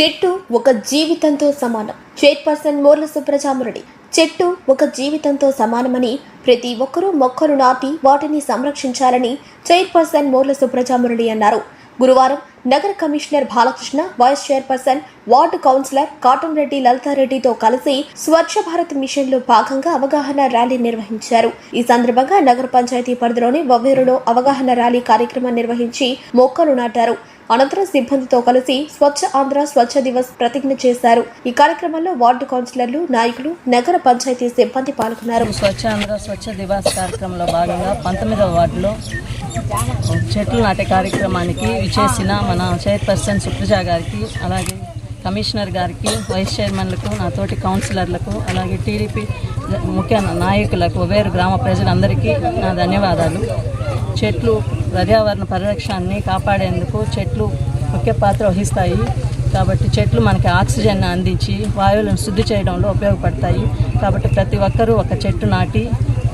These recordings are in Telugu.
చెట్టు ఒక జీవితంతో సమానం. చైర్పర్సన్ మోర్ల సుబ్రజామురడి చెట్టు ఒక జీవితంతో సమానమని ప్రతి ఒక్కరూ మొక్కలు నాటి వాటిని సంరక్షించాలని చైర్పర్సన్ మోర్ల సుబ్రజామురడి అన్నారు. గురువారం నగర commissioner Balakrishna vice chairperson ward councillor Katamreddy లలితారెడ్డితో కలిసి స్వచ్ఛ భారత్ మిషన్లో భాగంగా అవగాహన ర్యాలీ నిర్వహించారు. ఈ సందర్భంగా నగర పంచాయతీ పరిధిలోని వవ్వేరులో అవగాహన ర్యాలీ కార్యక్రమం నిర్వహించి మొక్కలు నాటారు. అనంతరం సిబ్బందితో కలిసి స్వచ్ఛ ఆంధ్ర స్వచ్ఛ దివస్ ప్రతిజ్ఞ చేశారు. ఈ కార్యక్రమంలో వార్డు కౌన్సిలర్లు నాయకులు నగర పంచాయతీ సిబ్బంది పాల్గొన్నారు. స్వచ్ఛాంధ్ర స్వచ్ఛ దివాస్ కార్యక్రమంలో భాగంగా పంతొమ్మిదవ వార్డులో చెట్లు నాటే కార్యక్రమానికి విచేసిన మన చైర్పర్సన్ సుప్రజ గారికి అలాగే కమిషనర్ గారికి వైస్ చైర్మన్లకు నా తోటి కౌన్సిలర్లకు అలాగే టీడీపీ ముఖ్య నాయకులకు వేరు గ్రామ ప్రజలందరికీ నా ధన్యవాదాలు. చెట్లు పర్యావరణ పరిరక్షణని కాపాడేందుకు చెట్లు ముఖ్య పాత్ర వహిస్తాయి. కాబట్టి చెట్లు మనకి ఆక్సిజన్ అందించి వాయువులను శుద్ధి చేయడంలో ఉపయోగపడతాయి. కాబట్టి ప్రతి ఒక్కరూ ఒక చెట్టు నాటి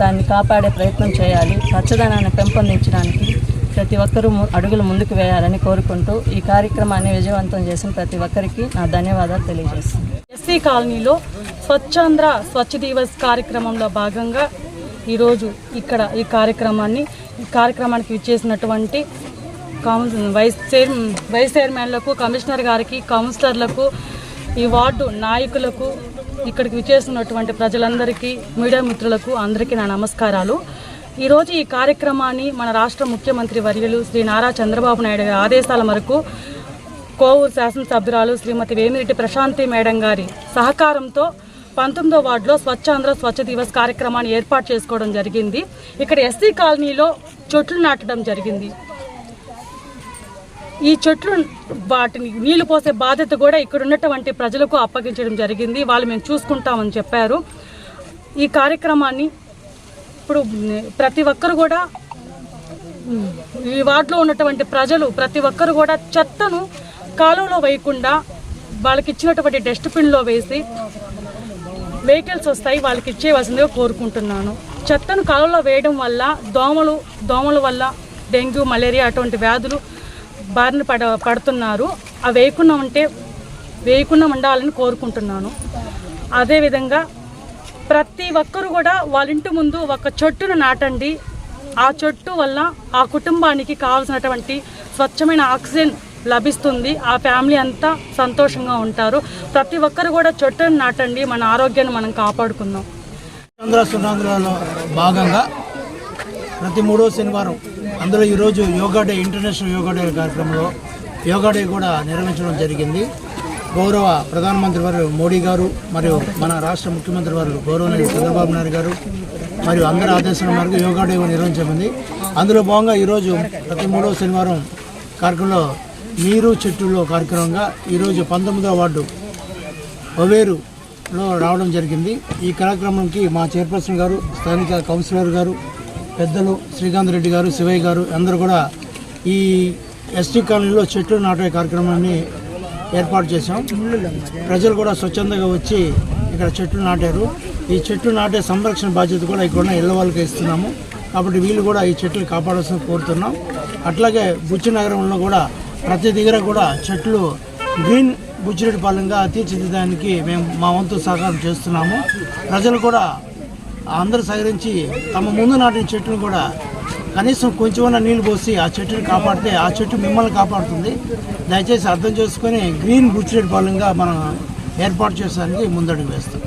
దాన్ని కాపాడే ప్రయత్నం చేయాలి. పచ్చదనాన్ని పెంపొందించడానికి ప్రతి ఒక్కరూ అడుగులు ముందుకు వేయాలని కోరుకుంటూ ఈ కార్యక్రమాన్ని విజయవంతం చేసిన ప్రతి ఒక్కరికి నా ధన్యవాదాలు తెలియజేస్తాను ఎస్సీ కాలనీలో స్వచ్ఛాంధ్ర స్వచ్ఛ దివస్ కార్యక్రమంలో భాగంగా ఈరోజు ఇక్కడ ఈ కార్యక్రమాన్ని ఈ కార్యక్రమానికి విచ్చేసినటువంటి కౌన్స్ వైస్ చైర్ వైస్ చైర్మన్లకు కమిషనర్ గారికి కౌన్సిలర్లకు ఈ వార్డు నాయకులకు ఇక్కడికి విచేస్తున్నటువంటి ప్రజలందరికీ మీడియా మిత్రులకు అందరికీ నా నమస్కారాలు. ఈరోజు ఈ కార్యక్రమాన్ని మన రాష్ట్ర ముఖ్యమంత్రి వర్యులు శ్రీ నారా చంద్రబాబు నాయుడు గారి ఆదేశాల మేరకు కోవూరు శాసనసభ్యురాలు శ్రీమతి వేమిరెడ్డి ప్రశాంతి మేడం గారి సహకారంతో పంతొమ్మిదో వార్డులో స్వచ్ఛాంధ్ర స్వచ్ఛ దివస్ కార్యక్రమాన్ని ఏర్పాటు చేసుకోవడం జరిగింది. ఇక్కడ ఎస్సీ కాలనీలో చెట్లు నాటడం జరిగింది. ఈ చెట్లు వాటిని నీళ్ళు పోసే బాధ్యత కూడా ఇక్కడ ఉన్నటువంటి ప్రజలకు అప్పగించడం జరిగింది. వాళ్ళు మేము చూసుకుంటామని చెప్పారు. ఈ కార్యక్రమాన్ని ఇప్పుడు ప్రతి ఒక్కరు కూడా ఈ వార్డులో ఉన్నటువంటి ప్రజలు ప్రతి ఒక్కరు కూడా చెత్తను కాలువలో వేయకుండా వాళ్ళకి ఇచ్చినటువంటి డస్ట్బిన్లో వేసి వెహికల్స్ వస్తాయి వాళ్ళకి ఇచ్చేయవలసిందిగా కోరుకుంటున్నాను. చెత్తను కాలువలో వేయడం వల్ల దోమలు దోమల వల్ల డెంగ్యూ మలేరియా అటువంటి వ్యాధులు బారిన పడ పడుతున్నారు. ఆ వేయకుండా ఉంటే వేయకుండా ఉండాలని కోరుకుంటున్నాను. అదేవిధంగా ప్రతి ఒక్కరు కూడా వాళ్ళ ఇంటి ముందు ఒక చెట్టును నాటండి. ఆ చెట్టు వల్ల ఆ కుటుంబానికి కావాల్సినటువంటి స్వచ్ఛమైన ఆక్సిజన్ లభిస్తుంది. ఆ ఫ్యామిలీ అంతా సంతోషంగా ఉంటారు. ప్రతి ఒక్కరు కూడా చెట్టును నాటండి. మన ఆరోగ్యాన్ని మనం కాపాడుకుందాం. భాగంగా ప్రతి మూడో శనివారం అందులో ఈరోజు yoga day international yoga day కార్యక్రమంలో యోగా డే కూడా నిర్వహించడం జరిగింది. గౌరవ ప్రధానమంత్రి వారు మోడీ గారు మరియు మన రాష్ట్ర ముఖ్యమంత్రి వారు గౌరవనీయ చంద్రబాబు నాయుడు గారు మరియు అందరి ఆదేశాల మేరకు యోగా డే నిర్వహించబడింది. అందులో భాగంగా ఈరోజు ప్రతి మూడో శనివారం కార్యక్రమంలో నీరు చెట్టులో కార్యక్రమంగా ఈరోజు పంతొమ్మిదవ వార్డు ఒవేరులో రావడం జరిగింది. ఈ కార్యక్రమంకి మా చైర్పర్సన్ గారు స్థానిక కౌన్సిలర్ గారు పెద్దలు శ్రీకాంత్ రెడ్డి గారు శివయ్య గారు అందరూ కూడా ఈ ఎస్టీ కాలనీలో చెట్లు నాటే కార్యక్రమాన్ని ఏర్పాటు చేశాం. ప్రజలు కూడా స్వచ్ఛందంగా వచ్చి ఇక్కడ చెట్లు నాటారు. ఈ చెట్లు నాటే సంరక్షణ బాధ్యత కూడా ఇక్కడ ఇళ్ళ వాళ్ళకి ఇస్తున్నాము. కాబట్టి వీళ్ళు కూడా ఈ చెట్లు కాపాడాల్సిన కోరుతున్నాం. అట్లాగే బుచ్చి నగరంలో కూడా ప్రతి దగ్గర కూడా చెట్లు గ్రీన్ బుచ్చిరెడ్డి పాలెంగా తీర్చిదిద్దడానికి మేము మా వంతు సహకారం చేస్తున్నాము. ప్రజలు కూడా అందరూ సహకరించి తమ ముందు నాటిన చెట్లను కూడా కనీసం కొంచెమన్నా నీళ్ళు పోసి ఆ చెట్టుని కాపాడితే ఆ చెట్టు మిమ్మల్ని కాపాడుతుంది. దయచేసి అర్థం చేసుకొని గ్రీన్ బుచ్చిరెడ్డి పాలెంగా మనం ఏర్పాటు చేసానికి ముందడుగు వేస్తాం.